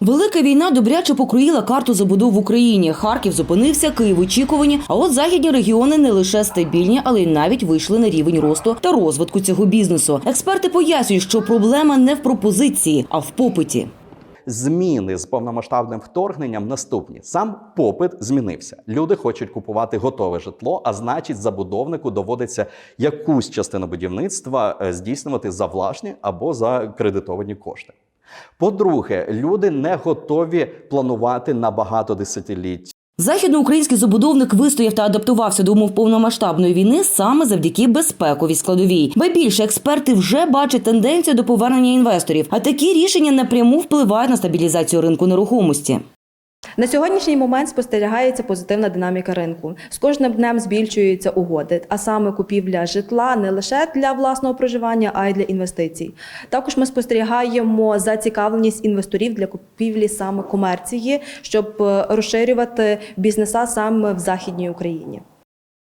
Велика війна добряче покроїла карту забудов в Україні. Харків зупинився, Київ очікувані. А от західні регіони не лише стабільні, але й навіть вийшли на рівень росту та розвитку цього бізнесу. Експерти пояснюють, що проблема не в пропозиції, а в попиті. Зміни з повномасштабним вторгненням наступні. Сам попит змінився. Люди хочуть купувати готове житло, а значить, забудовнику доводиться якусь частину будівництва е, здійснювати за власні або за кредитовані кошти. По-друге, люди не готові планувати на багато десятиліть. Західноукраїнський забудовник вистояв та адаптувався до умов повномасштабної війни саме завдяки безпековій складовій. Ба більше експерти вже бачать тенденцію до повернення інвесторів, а такі рішення напряму впливають на стабілізацію ринку нерухомості. На сьогоднішній момент спостерігається позитивна динаміка ринку. З кожним днем збільшуються угоди, а саме купівля житла не лише для власного проживання, а й для інвестицій. Також ми спостерігаємо зацікавленість інвесторів для купівлі саме комерції, щоб е, розширювати бізнеса саме в західній Україні.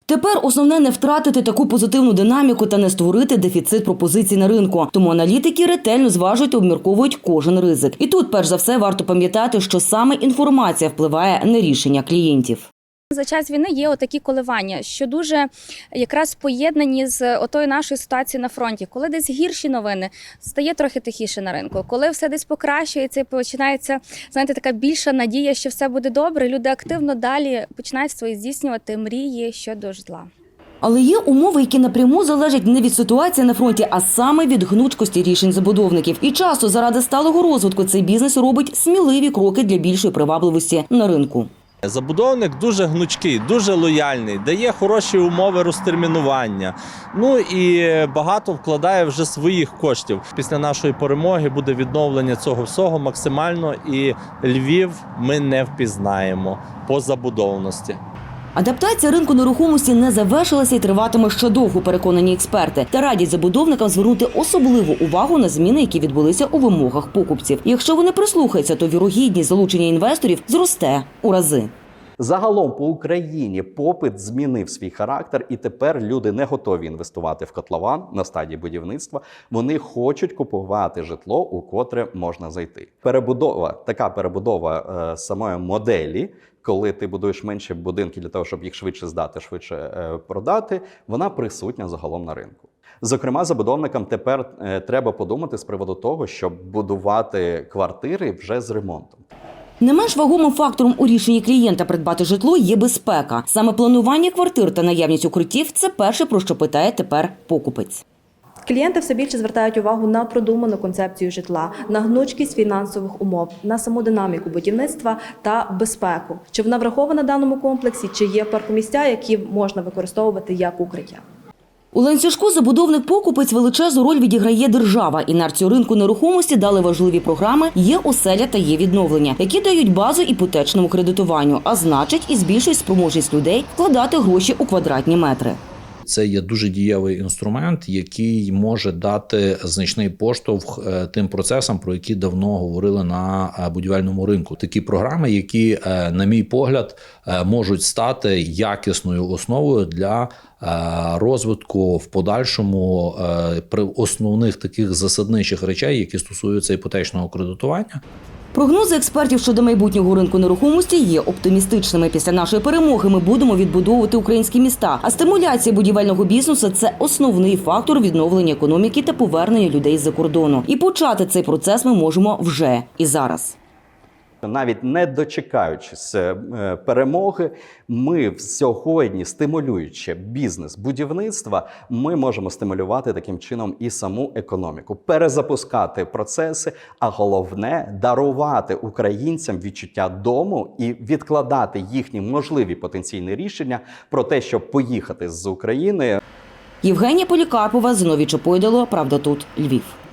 Тепер основне не втратити таку позитивну динаміку та не створити дефіцит пропозицій на ринку. Тому аналітики ретельно зважують та обмірковують кожен ризик. І тут, перш за все, варто пам'ятати, що саме інформація впливає на рішення клієнтів. За час війни є отакі коливання, що дуже якраз поєднані з отою нашою ситуацією на фронті. Коли десь гірші новини, стає трохи тихіше на ринку. Коли все десь покращується, і починається знаєте, така більша надія, що все буде добре. Люди активно далі починають свої здійснювати мрії щодо житла. Але є умови, які напряму залежать не від ситуації на фронті, а саме від гнучкості рішень забудовників. І часто заради сталого розвитку цей бізнес робить сміливі кроки для більшої привабливості на ринку. Забудовник дуже гнучкий, дуже лояльний, дає хороші умови розтермінування. Ну і багато вкладає вже своїх коштів. Після нашої перемоги буде відновлення цього всього максимально. І Львів ми не впізнаємо по забудовності. Адаптація ринку нерухомості не завершилася і триватиме ще довго, переконані експерти. Та радять забудовникам звернути особливу увагу на зміни, які відбулися у вимогах покупців. Якщо вони прислухаються, то вірогідність залучення інвесторів зросте у рази. Загалом по Україні попит змінив свій характер, і тепер люди не готові інвестувати в котлован на стадії будівництва. Вони хочуть купувати житло, у котре можна зайти. Перебудова, така перебудова е, самої моделі, коли ти будуєш менші будинки для того, щоб їх швидше здати, швидше е, продати, вона присутня загалом на ринку. Зокрема, забудовникам тепер е, треба подумати з приводу того, щоб будувати квартири вже з ремонтом. Не менш вагомим фактором у рішенні клієнта придбати житло є безпека. Саме планування квартир та наявність укриттів це перше про що питає тепер покупець. Клієнти все більше звертають увагу на продуману концепцію житла, на гнучкість фінансових умов, на саму динаміку будівництва та безпеку. Чи вона врахована в даному комплексі, чи є паркомістя, які можна використовувати як укриття. У ланцюжку забудовник покупець величезну роль відіграє держава. Інерцію ринку нерухомості дали важливі програми Є оселя та є відновлення, які дають базу іпотечному кредитуванню, а значить і збільшують спроможність людей вкладати гроші у квадратні метри. Це є дуже дієвий інструмент, який може дати значний поштовх е, тим процесам, про які давно говорили на е, будівельному ринку. Такі програми, які, е, на мій погляд, можуть стати якісною основою для розвитку в подальшому при основних таких засадничих речей, які стосуються іпотечного кредитування. Прогнози експертів щодо майбутнього ринку нерухомості є оптимістичними. Після нашої перемоги ми будемо відбудовувати українські міста. А стимуляція будівельного бізнесу це основний фактор відновлення економіки та повернення людей з-за кордону. І почати цей процес ми можемо вже і зараз. Навіть не дочекаючись е, перемоги, ми сьогодні, стимулюючи бізнес будівництва, ми можемо стимулювати таким чином і саму економіку, перезапускати процеси, а головне дарувати українцям відчуття дому і відкладати їхні можливі потенційні рішення про те, щоб поїхати з України. Євгенія Полікарпова, Зиновій Чопойдало, Правда тут. Львів.